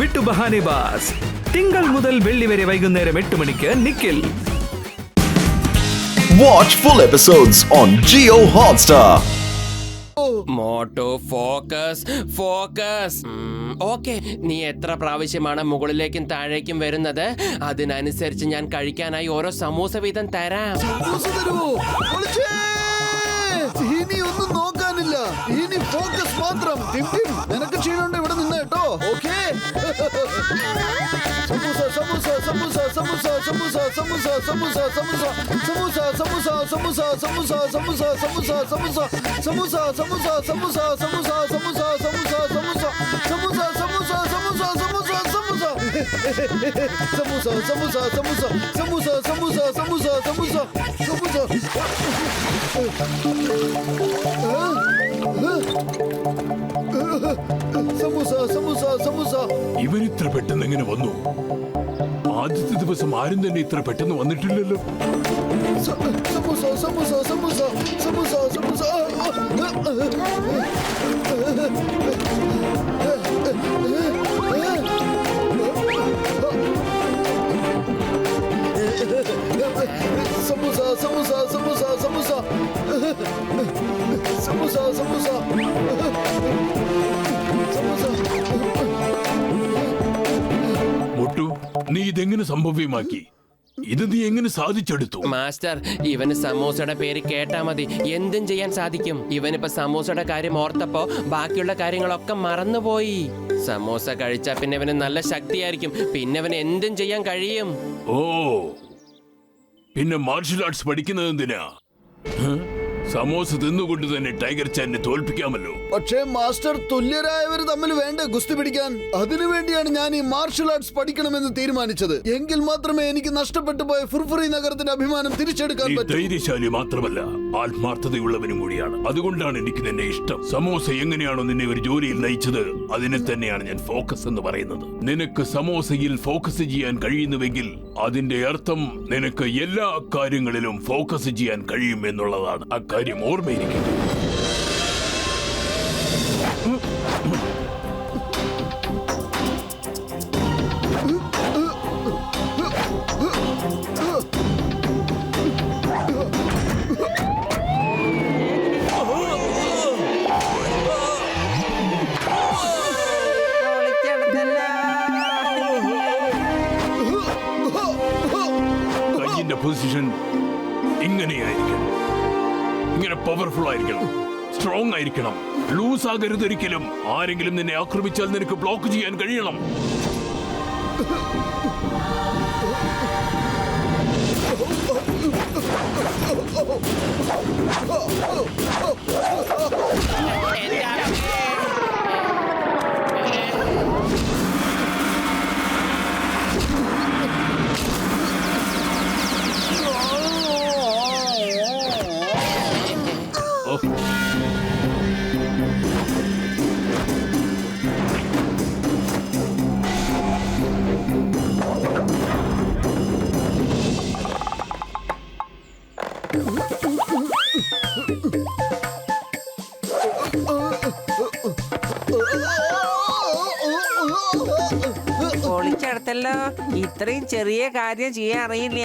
വിട്ടു ബഹാനെ ബാസ്. തിങ്കൾ മുതൽ വെള്ളി വരെ വൈകുന്നേരം എട്ട് മണിക്ക് നിക്കിൽ watch full episodes on Jio Hotstar Motu focus focus. Okay. നീ എത്ര പ്രാവശ്യമാണ് മുകളിലേക്കും താഴേക്കും വരുന്നത്? അതിനനുസരിച്ച് ഞാൻ കഴിക്കാനായി ഓരോ സമൂസ വീതം തരാം! ഇനി ഒന്നും നോക്കാനില്ല. ഇനി ഫോക്കസ് മാത്രം. 또 오케이 സമൂസ സമൂസ സമൂസ. ഇവൻ ഇത്ര പെട്ടെന്ന് എങ്ങനെ വന്നു? ആദ്യത്തെ ദിവസം ആരും തന്നെ ഇത്ര പെട്ടെന്ന് വന്നിട്ടില്ലല്ലോ. സ- സമൂസ സമൂസ സമൂസ സമൂസ സമൂസ. സമൂസ സമൂസ സമൂസ സമൂസ. സമൂസ നീ ഇതെങ്ങനെ സംഭവ്യമാക്കി? ഇത് നീ എങ്ങനെ സാധിച്ചെടുത്തു? മാസ്റ്റർ ഇവന് സമോസയുടെ പേര് കേട്ടാ മതി. എന്തും ചെയ്യാൻ സാധിക്കും. ഇവനിപ്പോ സമോസയുടെ കാര്യം ഓർത്തപ്പോ ബാക്കിയുള്ള കാര്യങ്ങളൊക്കെ മറന്നുപോയി. സമോസ കഴിച്ചാ പിന്നെ ഇവന് നല്ല ശക്തിയായിരിക്കും. പിന്നെ ഇവന് എന്തും ചെയ്യാൻ കഴിയും. ഓ പിന്നെ മാർഷൽ ആർട്സ് പഠിക്കുന്നത് എന്തിനാ? ഹ്? സമോസ തിന്നുകൊണ്ട് തന്നെ ടൈഗർ ചാനെ തോൽപ്പിക്കാമല്ലോ. പക്ഷേ മാസ്റ്റർ തുല്യരായവർ തമ്മിൽ വേണ്ട ഗുസ്തി പിടിക്കാൻ? അതിനുവേണ്ടിയാണ് ഞാൻ ഈ മാർഷൽ ആർട്സ് പഠിക്കണമെന്ന് തീരുമാനിച്ചത്. എങ്കിൽ മാത്രമേ എനിക്ക് നഷ്ടപ്പെട്ടു പോയ ഫുർഫുറി നഗരത്തിന്റെ അഭിമാനം തിരിച്ചെടുക്കാൻ ധൈര്യശാലി മാത്രമല്ല. ആത്മാർത്ഥതയുള്ളവനും കൂടിയാണ്. അതുകൊണ്ടാണ് എനിക്ക് നിന്നെ ഇഷ്ടം. സമോസ എങ്ങനെയാണോ നിന്നെ ഒരു ജോലിയിൽ നയിച്ചത് അതിനെ തന്നെയാണ് ഞാൻ ഫോക്കസ് എന്ന് പറയുന്നത്. നിനക്ക് സമോസയിൽ ഫോക്കസ് ചെയ്യാൻ കഴിയുന്നുവെങ്കിൽ അതിന്റെ അർത്ഥം നിനക്ക് എല്ലാ കാര്യങ്ങളിലും ഫോക്കസ് ചെയ്യാൻ കഴിയും എന്നുള്ളതാണ്. അക്കാര്യം ഓർമ്മയിരിക്കട്ടെ. പൊസിഷൻ ഇങ്ങനെയായിരിക്കണം. ഇങ്ങനെ പവർഫുൾ ആയിരിക്കണം. സ്ട്രോങ് ആയിരിക്കണം. ലൂസ് ആകരുത് ഒരിക്കലും. ആരെങ്കിലും നിന്നെ ആക്രമിച്ചാൽ നിനക്ക് ബ്ലോക്ക് ചെയ്യാൻ കഴിയണം. ഓ ഇത്രയും ചെറിയ കാര്യം ചെയ്യാൻ അറിയില്ല.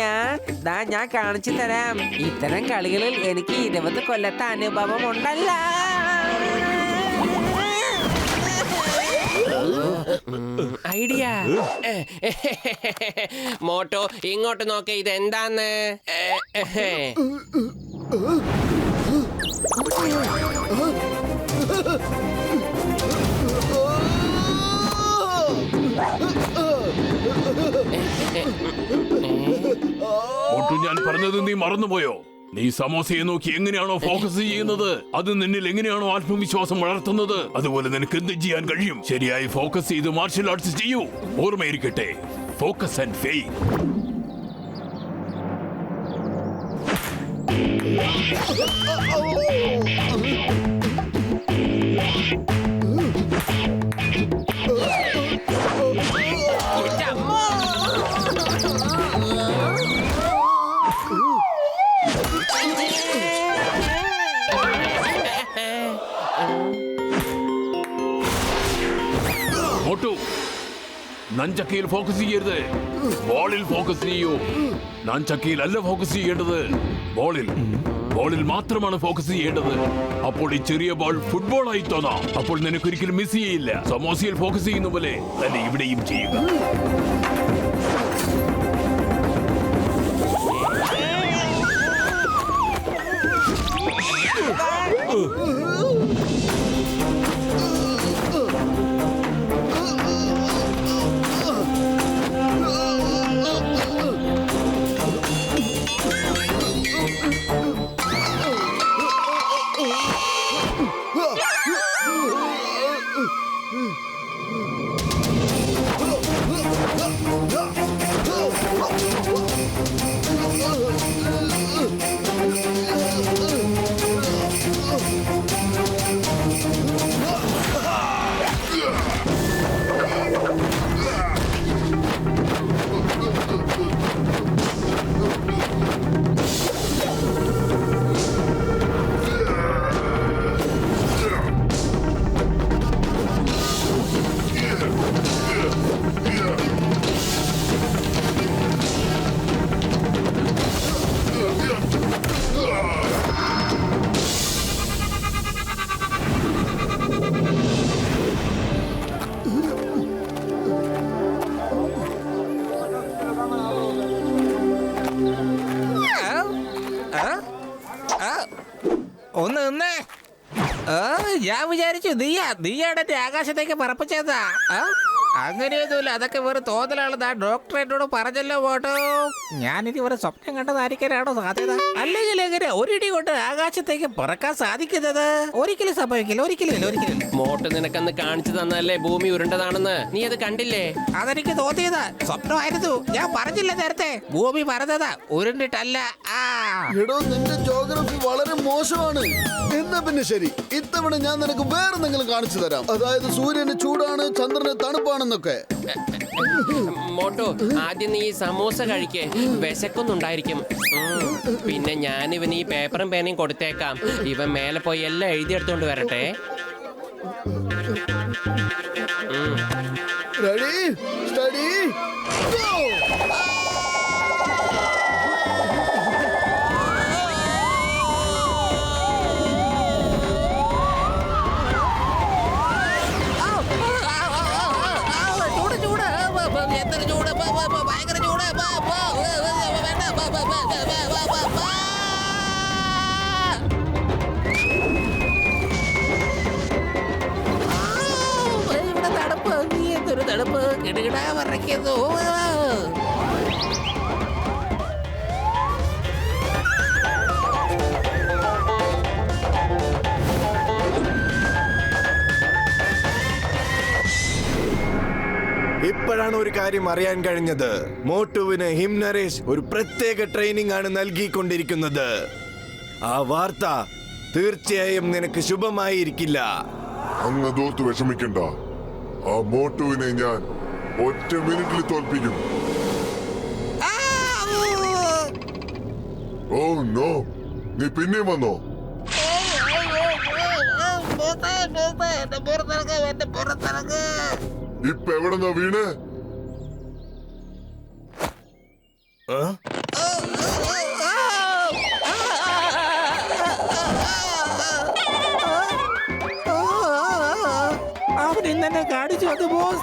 ദാ ഞാൻ കാണിച്ചു തരാം. ഇത്തരം കളികളിൽ എനിക്ക് ഇരുപത് കൊല്ലത്തെ അനുഭവം ഉണ്ടല്ല. ഐഡിയ. മോട്ടോ ഇങ്ങോട്ട് നോക്കേ ഇത് എന്താന്ന് ഒട്ടും ഞാൻ പറഞ്ഞത് നീ മറന്നുപോയോ? നീ സമോസയെ നോക്കി എങ്ങനെയാണോ ഫോക്കസ് ചെയ്യുന്നത്? അത് നിന്നിൽ എങ്ങനെയാണോ ആത്മവിശ്വാസം വളർത്തുന്നത്? അതുപോലെ നിനക്ക് എന്ത് ചെയ്യാൻ കഴിയും? ശരിയായി ഫോക്കസ് ചെയ്ത് മാർഷൽ ആർട്സ് ചെയ്യൂ. ഓർമ്മയിരിക്കട്ടെ. ഫോക്കസ് ആൻഡ് ഫെയ് മോട്ടു നഞ്ചക്കയിൽ ഫോക്കസ് ചെയ്യരുത്. ബോളിൽ ഫോക്കസ് ചെയ്യൂ. നഞ്ചക്കയിൽ അല്ല ഫോക്കസ് ചെയ്യേണ്ടത്. ബോളിൽ ബോളിൽ മാത്രമാണ് ഫോക്കസ് ചെയ്യേണ്ടത്. അപ്പോൾ ഈ ചെറിയ ബോൾ ഫുട്ബോൾ ആയി തോന്നാം. അപ്പോൾ നിനക്കൊരിക്കലും മിസ് ചെയ്യില്ല സമോസയിൽ ഫോക്കസ് ചെയ്യുന്ന പോലെ തന്നെ ഇവിടെയും ചെയ്യുക. വിചാരിച്ചു നീയാ നീയാണ് എന്നെ ആകാശത്തേക്ക് പറപ്പിച്ചതാ? അങ്ങനെയൊന്നുമില്ല അതൊക്കെ വെറും തോന്നലാണെന്ന് ആ ഡോക്ടർ എന്നോട് പറഞ്ഞല്ലോ പോട്ടോ ഞാനിനി ഒരു സ്വപ്നം കണ്ടതായിരിക്കാനാണോ സാധ്യത? അല്ലെങ്കിൽ എങ്ങനെ ഒരിടി കൊണ്ട് ആകാശത്തേക്ക് പറക്കാൻ സാധിക്കുന്നത്? ഒരിക്കലും സംഭവിക്കില്ല ഒരിക്കലും ഇല്ല ഒരിക്കലും. മോട്ട് നിനക്കന്ന് കാണിച്ചു തന്നല്ലേ ഭൂമി ഉരുണ്ടതാണെന്ന്. നീ അത് കണ്ടില്ലേ? അതെനിക്ക് തോന്നിയതാ. സ്വപ്നമായിരുന്നു. ഞാൻ പറഞ്ഞില്ല നേരത്തെ. ഭൂമി പറഞ്ഞതാ. ഉരുണ്ടിട്ടല്ല. ആ. എടോ നിന്റെ ജോഗ്രഫി വളരെ മോശമാണ്. എന്നാ പിന്നെ ശരി. ഇത്തവണ ഞാൻ നിനക്ക് വേറെ എന്തെങ്കിലും കാണിച്ചു തരാം. അതായത് സൂര്യന് ചൂടാണ് ചന്ദ്രന് തണുപ്പാണെന്നൊക്കെ മോട്ടോ ആദ്യം നീ സമൂസ കഴിക്കേ. വിശക്കുന്നുണ്ടായിരിക്കും. പിന്നെ ഞാൻ ഇവന് ഈ പേപ്പറും പേനയും കൊടുത്തേക്കാം. ഇവൻ മേലെ പോയി എല്ലാം എഴുതിയെടുത്തോണ്ട് വരട്ടെ. റെഡി സ്റ്റഡി ചൂട് കിടുകിടാ പറയ്ക്കുന്നു ഇപ്പോഴാണ് ഒരു കാര്യം അറിയാൻ കഴിഞ്ഞത്. മോട്ടുവിന് ഹിം നരേഷ് ഒരു പ്രത്യേക ട്രെയിനിങ് ആണ് നൽകിക്കൊണ്ടിരിക്കുന്നത്. ആ വാർത്ത തീർച്ചയായും നിനക്ക് ശുഭമായിരിക്കില്ല. അങ്ങ് അതോർത്ത് വിഷമിക്കണ്ട. ആ മോട്ടുവിനെ ഞാൻ ഒറ്റ മിനിറ്റിൽ തോൽപ്പിക്കും. Oh no. നീ പിന്നെയും വന്നോ? ഇപ്പൊ എവിടെന്നാ വീണ്?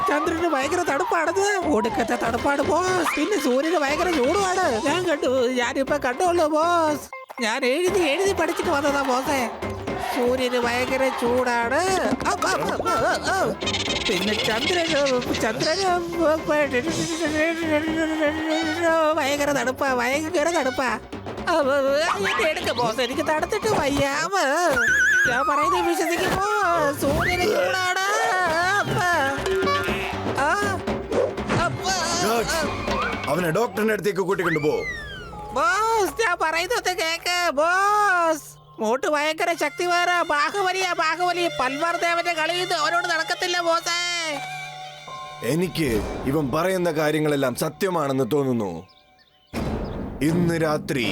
ചന്ദ്രന് ഭയങ്കര തണുപ്പാണത് ഒടുക്കത്തെ തണുപ്പാണ് ബോസ് പിന്നെ സൂര്യന് ഭയങ്കര ചൂടുമാണ് ഞാൻ കണ്ടു ഞാനിപ്പോ കണ്ടോളൂ ബോസ് ഞാൻ എഴുതി എഴുതി പഠിച്ചിട്ട് വന്നതാ ബോസേ സൂര്യന് ഭയങ്കര ചൂടാണ്. പിന്നെ ചന്ദ്രന് ചന്ദ്രന് ഭയങ്കര തണുപ്പാ ഭയങ്കര തണുപ്പാ എടുക്ക ബോസ് എനിക്ക് തണുത്തിട്ട് വയ്യാമ ഞാൻ പറയുന്നത് വിശ്വസിക്കുമ്പോ സൂര്യന് അവനെ ഡോക്ടറിന്റെ അടുത്തേക്ക് കൂട്ടിക്കൊണ്ടു പോ. ബോസ് ഞാൻ പറയുന്നത് കേക്ക്. ബോസ് മോട്ട് ഭയങ്കര ശക്തിവേറ ബാഹുബലിയാ ബാഹുബലി. പൽവാർ ദേവന്റെ കളിയിൽ അവനോട് നടക്കത്തില്ല ബോസേ. എനിക്ക് ഇവൻ പറയുന്ന കാര്യങ്ങളെല്ലാം സത്യമാണെന്ന് തോന്നുന്നു. ഇന്ന് രാത്രി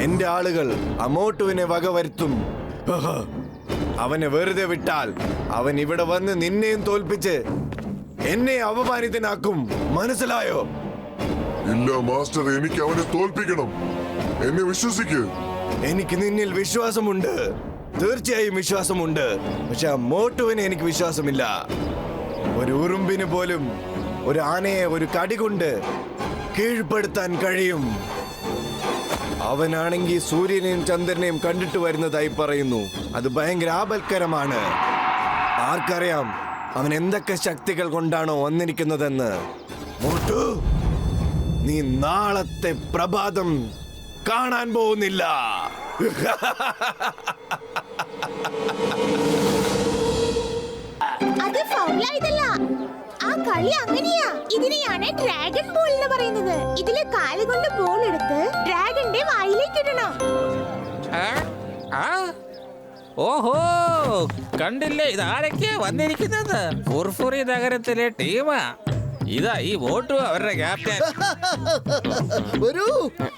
എന്റെ ആളുകൾ അമോട്ടുവിനെ വകവരുത്തും വരുത്തും. അവനെ വെറുതെ വിട്ടാൽ അവൻ ഇവിടെ വന്ന് നിന്നെയും തോൽപ്പിച്ച് എന്നെ അപമാനിതനാക്കും. മനസ്സിലായോ? ഇല്ല മാസ്റ്റർ എനിക്ക് അവനെ തോൽപ്പിക്കണം. എന്നെ വിശ്വസിക്ക്. എനിക്ക് നിന്നിൽ വിശ്വാസമുണ്ട്. തീർച്ചയായും വിശ്വാസമുണ്ട്. പക്ഷെ ആ മോട്ടുവിന് എനിക്ക് വിശ്വാസമില്ല. ഒരു ഉറുമ്പിന് പോലും ഒരു ആനയെ ഒരു കടി കൊണ്ട് കീഴ്പ്പെടുത്താൻ കഴിയും. അവനാണെങ്കിൽ സൂര്യനെയും ചന്ദ്രനെയും കണ്ടിട്ട് വരുന്നതായി പറയുന്നു. അത് ഭയങ്കര ആപൽക്കരമാണ്. ആർക്കറിയാം അവൻ എന്തൊക്കെ ശക്തികൾ കൊണ്ടാണോ വന്നിരിക്കുന്നതെന്ന്. മോട്ടു! നീ നാളത്തെ പ്രഭാതം കാണാൻ പോകുന്നില്ല. അത് ഫൗളായതല്ല. ആ കളി അങ്ങനെയാ. ഇതിനെയാണ് ഡ്രാഗൺ ബോൾ എന്ന് പറയുന്നത്. ഇതിൽ കാലുകൊണ്ട് ബോൾ എടുത്ത് ഡ്രാഗന്റെ വായിലേക്ക് ഇടണം. ആ? ആ? ഓഹോ കണ്ടില്ലേ? ഇതാരൊക്കെയാ വന്നിരിക്കുന്നത്? ഫുർഫുറി നഗരത്തിലെ ടീമാ. ഇതാ ഈ വോട്ട് അവരുടെ ക്യാപ്റ്റൻ. വരൂ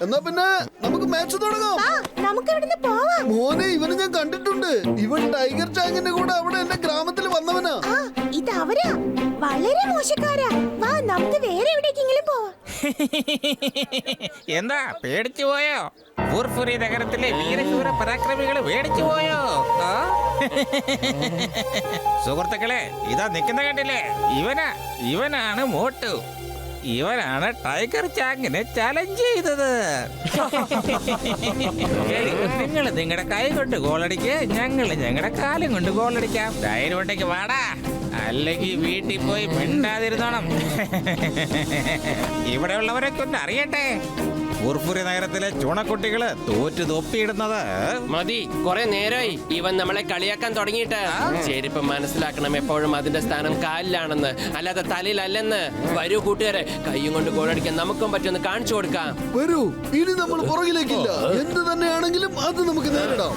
എന്നാ പിന്നെ നമുക്ക് മാച്ച് തുടങ്ങാം. നമുക്ക് ഇവിടുന്ന് പോവാം. മോനെ ഇവനെ ഞാൻ കണ്ടിട്ടുണ്ട്. ഇവൻ ടൈഗർ ചാങ്ങിന്റെ കൂടെ അവിടെ എന്റെ ഗ്രാമത്തിൽ വന്നവനാ. ഇത് അവരാ. വളരെ മോശക്കാരാ. വാ നമുക്ക് വേറെ എവിടേക്കെങ്കിലും പോവാം. എന്താ പേടിച്ചു പോയോ? ഫുർഫുറി നഗരത്തിലെ വീരശൂര പരാക്രമികൾ പേടിച്ചു പോയോ? സുഹൃത്തുക്കളെ ഇതാ നിൽക്കുന്ന കണ്ടില്ലേ? ഇവനാ ഇവനാണ് മോട്ടു. ഇവനാണ് ടൈഗർ ചാങ്ങിനെ ചലഞ്ച് ചെയ്തത്. നിങ്ങൾ നിങ്ങളുടെ കൈ കൊണ്ട് ഗോളടിക്കുക ഞങ്ങൾ ഞങ്ങളുടെ കാലും കൊണ്ട് ഗോളടിക്കാം ധൈര്യം ഉണ്ടെങ്കിൽ വാടാ. അല്ലെങ്കിൽ വീട്ടിൽ പോയി മിണ്ടാതിരുന്നോണം. ഇവിടെ ഉള്ളവരൊക്കെ ഒന്ന് അറിയട്ടെ. ഫുർഫുരി നഗരത്തിലെ ചുണക്കുട്ടികൾ തോറ്റു തൊപ്പിയിടുന്നത്. മതി കുറെ നേരമായി ഇവൻ നമ്മളെ കളിയാക്കാൻ തുടങ്ങിയിട്ട്. ചെരുപ്പ് മനസ്സിലാക്കണം എപ്പോഴും അതിന്റെ സ്ഥാനം കാലിലാണെന്ന്. അല്ലാതെ തലയിലല്ലെന്ന്. വരൂ കൂട്ടുകാരെ കൈയും കൊണ്ട് ഗോളടിക്കാൻ നമുക്കും പറ്റുമെന്ന് കാണിച്ചു കൊടുക്കാം. വരൂ ഇനി നമ്മൾ പുറകിലേക്കില്ല. എന്ത് തന്നെയാണെങ്കിലും അത് നമുക്ക് നേരിടാം.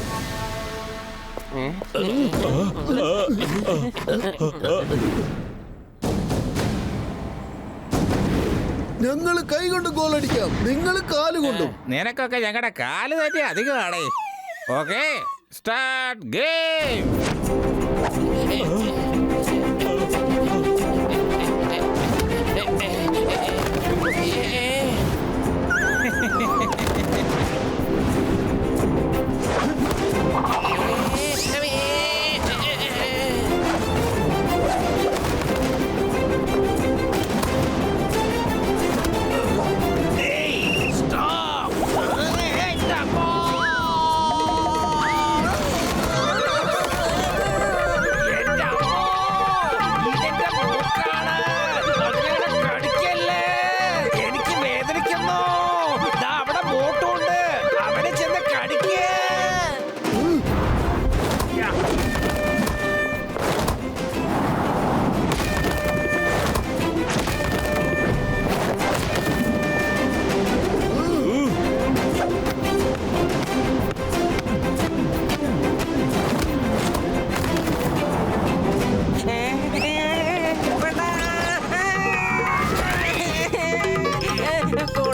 ഞങ്ങൾ കൈ കൊണ്ട് ഗോൾ അടിക്കാം. നിങ്ങൾ കാൽ കൊണ്ടും. നിനക്കൊക്കെ ഞങ്ങളുടെ കാൽ തന്നെ അധികമാണേ. ഓക്കെ സ്റ്റാർട്ട് ഗെയിം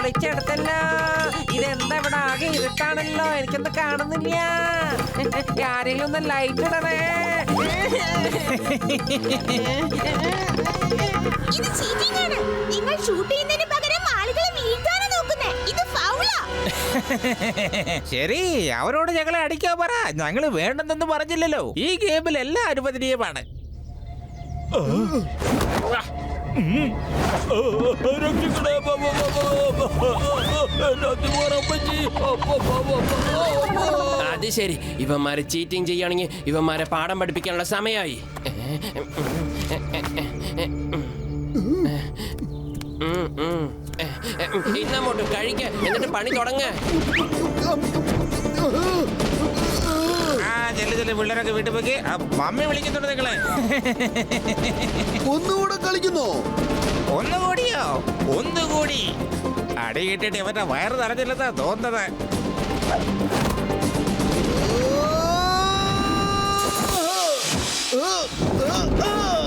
പൊളിച്ചെടുത്തല്ലോ ഇതെന്താ ഇവിടെ ആകെ ഇരുട്ടാണല്ലോ. എനിക്കൊന്നും കാണുന്നില്ല. ആരെങ്കിലും ഒന്ന് ലൈറ്റ് ഇടണേ നിങ്ങൾ ഷൂട്ട് ചെയ്യുന്നതിന് പകരം ആളുകളെ വീഴ്ത്താനാ നോക്കുന്നേ. ഇത് ഫൗളാ ശരി അവരോട് ഞങ്ങളെ അടിക്കാൻ പറ. ഞങ്ങൾ വേണ്ടെന്നൊന്നും പറഞ്ഞില്ലല്ലോ. ഈ ഗെയിമിൽ എല്ലാം അനുവദനീയമാണ്. അത് ശരി. ഇവന്മാരെ ചീറ്റിംഗ് ചെയ്യുകയാണെങ്കിൽ ഇവന്മാരെ പാഠം പഠിപ്പിക്കാനുള്ള സമയമായി. ഇന്നങ്ങോട്ട് കഴിക്ക. എന്നിട്ട് പണി തുടങ്ങ. ആ ചെല്ലു ചെല്ലു. പിള്ളേരൊക്കെ വീട്ടിൽ പോയി. മമ്മി വിളിക്കുന്നുണ്ട് നിങ്ങളെ. ഒന്നുകൂടെ കളിക്കുന്നു ഒന്നുകൂടിയോ ഒന്നുകൂടി അടിയിട്ടിട്ട് ഇവന്റെ വയറ് നിറഞ്ഞില്ലെന്നാ തോന്നുന്നത് Oh! ആ! ആ!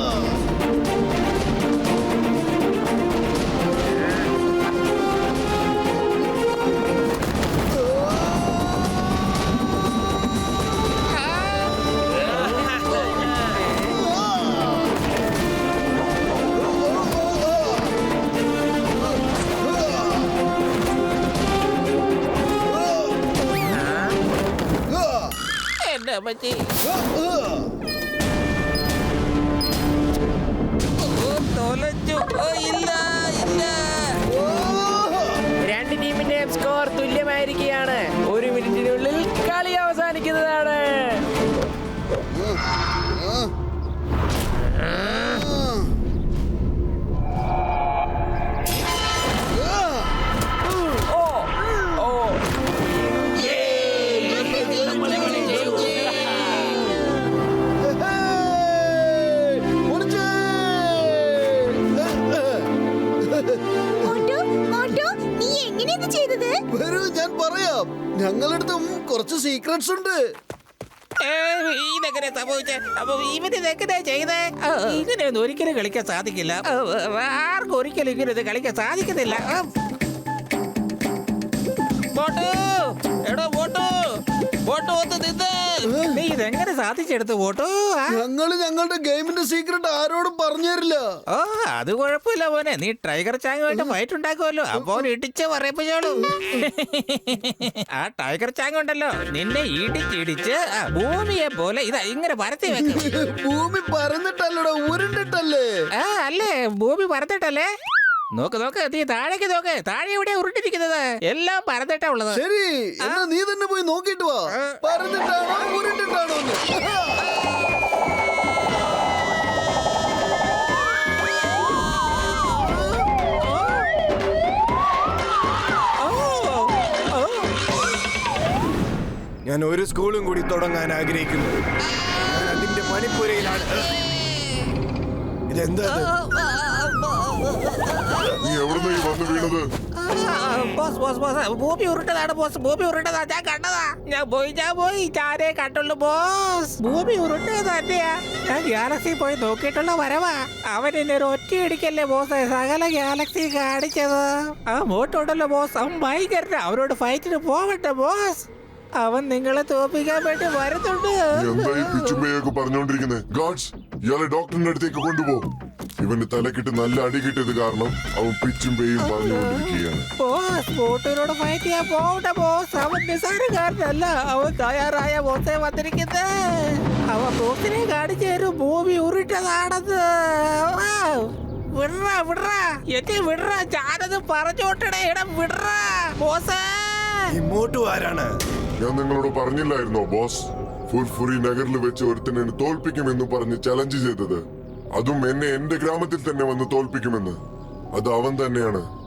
സീക്രട്സ് ഉണ്ട്. ഏ, ഇതെങ്ങനെ സംഭവിച്ച? അപ്പൊ ഇവന് ഇതെങ്ങനെ ചെയ്തേ ഇങ്ങനെയൊന്നും ഒരിക്കലും കളിക്കാൻ സാധിക്കില്ല. ആർക്കും ഒരിക്കലും ഇങ്ങനെ ഇത് കളിക്കാൻ സാധിക്കുന്നില്ല. ബോട്ടു എടോ ബോട്ടു ബോട്ടു ഒന്ന് നിന്ന്. ഇതെങ്ങനെ സാധിച്ചെടുത്തു ബോട്ടു ആ? ഞങ്ങൾ ഞങ്ങളുടെ ഗെയിമിന്റെ സീക്രട്ട് ആരോടും ഓ അത് കുഴപ്പമില്ല മോനെ. നീ ടൈഗർ ചാങ്ങുമായിട്ട് ഫൈറ്റ് ഉണ്ടാക്കുമല്ലോ അപ്പൊ ഇടിച്ച് പറയിപ്പിച്ചോളൂ. ആ ടൈഗർ ചാങ് ഉണ്ടല്ലോ നിന്നെ ഇടിച്ചിടിച്ച് ആ, ഭൂമിയെ പോലെ ഇതാ ഇങ്ങനെ പരത്തി വെക്കും. ഭൂമി പറന്നിട്ടല്ലടാ ഉരുണ്ടിട്ടല്ലേ? ആ അല്ലേ? ഭൂമി പരത്തിട്ടല്ലേ നോക്ക് നോക്ക് നീ താഴേക്ക് നോക്ക്. താഴെ ഇവിടെ ഉരുട്ടിരിക്കുന്നത് എല്ലാം പരന്നിട്ടാ ഉള്ളത്. ശരി എന്നാ നീ തന്നെ പോയി നോക്കിട്ട് വാ. പരന്നിട്ടാണോ ഉരുണ്ടിട്ടാണോ. ഞാൻ ഒരു സ്കൂളും കൂടി തുടങ്ങാൻ ആഗ്രഹിക്കുന്നു. ഞാൻ അതിന്റെ മണിപ്പുരയിലാണ്. ഇതെന്താ ഇത്? നീ എവിടുന്ന് ഈ വന്നു വീണത്? ആ, ബോസ് ബോസ് ബോസ്. ഭൂമി ഉരുട്ടതാണ് ബോസ്. ഭൂമി ഉരുട്ടതാ. ഞാൻ കണ്ടതാ. ഞാൻ പോയി ഞാൻ പോയി. ഞാനേ കണ്ടുള്ളൂ ബോസ്. ഭൂമി ഉരുട്ടത് തന്നെയാ. ഞാൻ ഗാലക്സി പോയി നോക്കിയിട്ടുള്ള വരവാ. അവൻ എന്നെ ഒരു ഒറ്റ ബോസ്. സകല ഗാലക്സി കാണിച്ചത്. ആ മോട്ടുണ്ടല്ലോ ബോസ്. അവൻ ഭയങ്കര അവരോട് ഫൈറ്റിന് പോവട്ടെ ബോസ്. അവൻ നിങ്ങളെ തോപ്പിക്കാൻ വേണ്ടി വരുന്നുണ്ട്. പറഞ്ഞോണ്ടിരിക്കുന്നത് ഗാഡ്സ് ഇയാളെ ഡോക്ടറിന്റെ അടുത്തേക്ക് കൊണ്ടുപോ. ഇവന് തലക്കിട്ട് നല്ല അടി കിട്ടിയത് കാരണം അവൻ പിച്ചും പേയും പറഞ്ഞുകൊണ്ടിരിക്കുകയാണ്. ബോട്ടിനോട് ഫൈറ്റ് ചെയ്യാൻ പോകട്ടെ ബോസ് അവൻ നിസാരക്കാരനല്ല. അവൻ തയ്യാറായ ബോസെ വന്നിരിക്കുന്നത് അവൻ ബോസിനെ കാണിച്ചു തരും. ഭൂമി എന്നെ ഞാനത് പറഞ്ഞോട്ടടേ. ഇടം ബോസേ. ആരാണ്? ഞാൻ നിങ്ങളോട് പറഞ്ഞില്ലായിരുന്നോ ബോസ്? ഫുർഫുറി നഗറിൽ വെച്ച് ഒരുത്തനെ തോൽപ്പിക്കുമെന്ന് പറഞ്ഞ് ചലഞ്ച് ചെയ്തത്. അതും എന്നെ എന്റെ ഗ്രാമത്തിൽ തന്നെ വന്ന് തോൽപ്പിക്കുമെന്ന്. അത് അവൻ തന്നെയാണ്.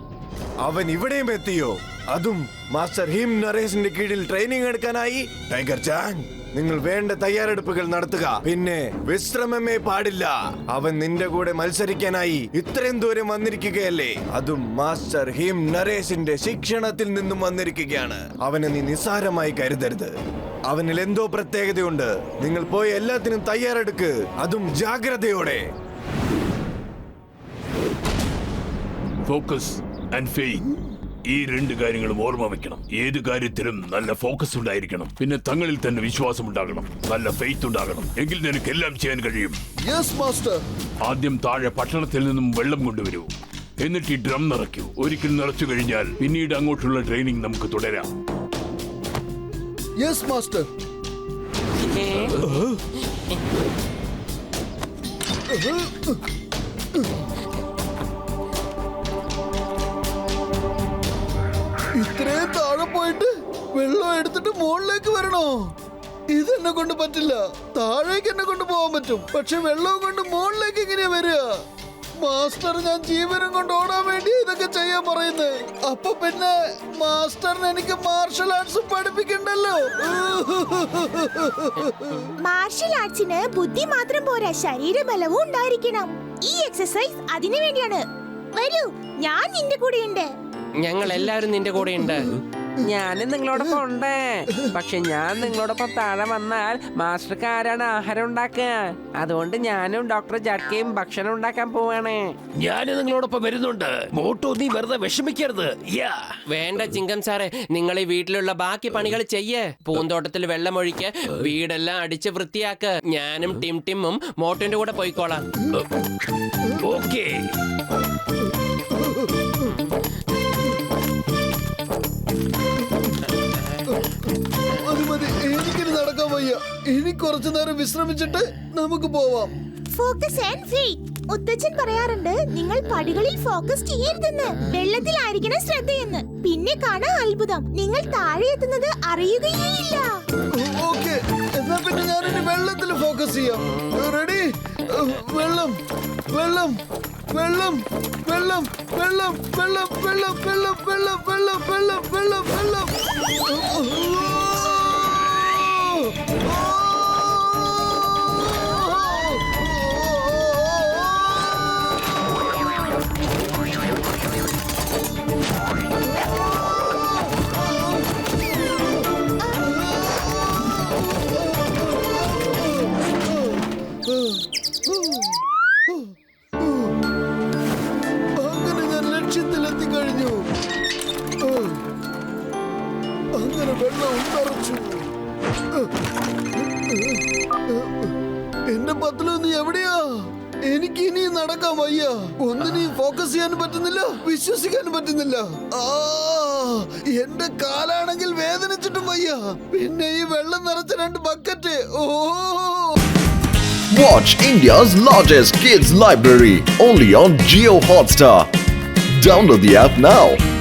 അവൻ ഇവിടെയും എത്തിയോ? അതും മാസ്റ്റർ ഹിം നരേഷിന്റെ കീഴിൽ ട്രെയിനിങ് എടുക്കാനായി? ടൈഗർ ചാൻ നിങ്ങൾ വേണ്ട തയ്യാറെടുപ്പുകൾ നടത്തുക. പിന്നെ വിശ്രമമേ പാടില്ല. അവൻ നിന്റെ കൂടെ മത്സരിക്കാനായി ഇത്രയും ദൂരം വന്നിരിക്കുകയല്ലേ? അതും മാസ്റ്റർ ഹിം നരേഷിന്റെ ശിക്ഷണത്തിൽ നിന്നും വന്നിരിക്കുകയാണ്. അവനെ നീ നിസ്സാരമായി കരുതരുത്. അവനിൽ എന്തോ പ്രത്യേകതയുണ്ട്. നിങ്ങൾ പോയി എല്ലാത്തിനും തയ്യാറെടുക്ക്. അതും ജാഗ്രതയോടെ. ഫോക്കസ് ആൻഡ് ഫെയ്ത്ത് ഈ രണ്ട് കാര്യങ്ങളും ഓർമ്മ വെക്കണം. ഏത് കാര്യത്തിലും നല്ല ഫോക്കസ് ഉണ്ടായിരിക്കണം. പിന്നെ തങ്ങളിൽ തന്നെ വിശ്വാസം ഉണ്ടാകണം. നല്ല ഫെയ്ത്ത് ഉണ്ടാകണം. എങ്കിൽ നിനക്ക് എല്ലാം ചെയ്യാൻ കഴിയും. യെസ് മാസ്റ്റർ ആദ്യം താഴെ പട്ടണത്തിൽ നിന്നും വെള്ളം കൊണ്ടുവരൂ. എന്നിട്ട് ഈ ഡ്രം നിറയ്ക്കൂ. ഒരിക്കൽ നിറച്ചു കഴിഞ്ഞാൽ പിന്നീട് അങ്ങോട്ടുള്ള ട്രെയിനിങ് നമുക്ക് തുടരാം. യെസ് മാസ്റ്റർ ഇത്രയും താഴെ പോയിട്ട് വെള്ളം എടുത്തിട്ട് മുകളിലേക്ക് വരണോ? ഇതെന്നെ കൊണ്ട് പറ്റില്ല. താഴേക്ക് എന്നെ കൊണ്ട് പോകാൻ പറ്റും. പക്ഷെ വെള്ളവും കൊണ്ട് മുകളിലേക്ക് എങ്ങനെയാ വരിക? മാസ്റ്റർ ഞാൻ ജീവനും കൊണ്ട് ഓടാൻ വേണ്ടി ഇതൊക്കെ ചെയ്യാൻ പറയുന്നത് അപ്പൊ പിന്നെ മാസ്റ്ററിന് എനിക്ക് മാർഷൽ ആർട്സ് പഠിപ്പിക്കണ്ടല്ലോ. മാർഷൽ ആർട്സിന് ബുദ്ധി മാത്രം പോരാ ശരീരബലവും ഉണ്ടായിരിക്കണം. ഈ എക്സസൈസ് അതിനു വേണ്ടിയാണ്. വരൂ ഞാൻ നിന്റെ കൂടെയുണ്ട്. ഞങ്ങൾ എല്ലാവരും നിന്റെ കൂടെയുണ്ട്. ഞാനും നിങ്ങളോടൊപ്പം ഉണ്ട്. പക്ഷെ ഞാൻ നിങ്ങളോടൊപ്പം താഴെ വന്നാൽ മാസ്റ്റർക്ക് ആരാണ് ആഹാരം ഉണ്ടാക്കുക. അതുകൊണ്ട് ഞാനും ഡോക്ടർ ജഡ്കയും ഭക്ഷണം ഉണ്ടാക്കാൻ പോവാണ്. ഞാനും നിങ്ങളോടൊപ്പം വരുന്നുണ്ട്. മോട്ടു നീ വെറുതെ വിഷമിക്കരുത്. യാ. വേണ്ട ചിങ്കം സാറേ നിങ്ങൾ ഈ വീട്ടിലുള്ള ബാക്കി പണികൾ ചെയ്യേ. പൂന്തോട്ടത്തിൽ വെള്ളമൊഴിക്ക് വീടെല്ലാം അടിച്ച് വൃത്തിയാക്ക്. ഞാനും ടിം ടിമ്മും മോട്ടോന്റെ കൂടെ പോയിക്കോളാം. ഓക്കേ. വയ്യ ഇനി കുറച്ചു നേരം വിശ്രമിച്ചിട്ട് നമുക്ക് പോവാം ഫോക്കസ് ആൻഡ് വെയിറ്റ് മുത്തച്ഛൻ പറയാറുണ്ട് നിങ്ങൾ പടികളിൽ ഫോക്കസ് ചെയ്യരുതെന്ന് വെള്ളത്തിലായിരിക്കണം ശ്രദ്ധയെന്ന് പിന്നെ കാണാൻ അത്ഭുതം നിങ്ങൾ താഴെ എത്തുന്നത് അറിയുകയേയില്ല ഓക്കെ എന്നാ പിന്നെ ഞാൻ ഇനി വെള്ളത്തിൽ ഫോക്കസ് ചെയ്യാം റെഡി വെള്ളം വെള്ളം വെള്ളം വെള്ളം വെള്ളം വെള്ളം വെള്ളം വെള്ളം വെള്ളം വെള്ളം വെള്ളം വെള്ളം വെള്ളം നടക്കാൻ വയ്യ. ഒന്നിനും ഫോക്കസ് ചെയ്യാൻ പറ്റുന്നില്ല വിശ്വസിക്കാൻ പറ്റുന്നില്ല. ആ എന്റെ കാലാണെങ്കിൽ വേദനിച്ചിട്ടും വയ്യ. പിന്നെ ഈ വെള്ളം നിറച്ച രണ്ട് ബക്കറ്റ് ഓ. Watch India's largest kids library only on Geo Hotstar. Download the app now.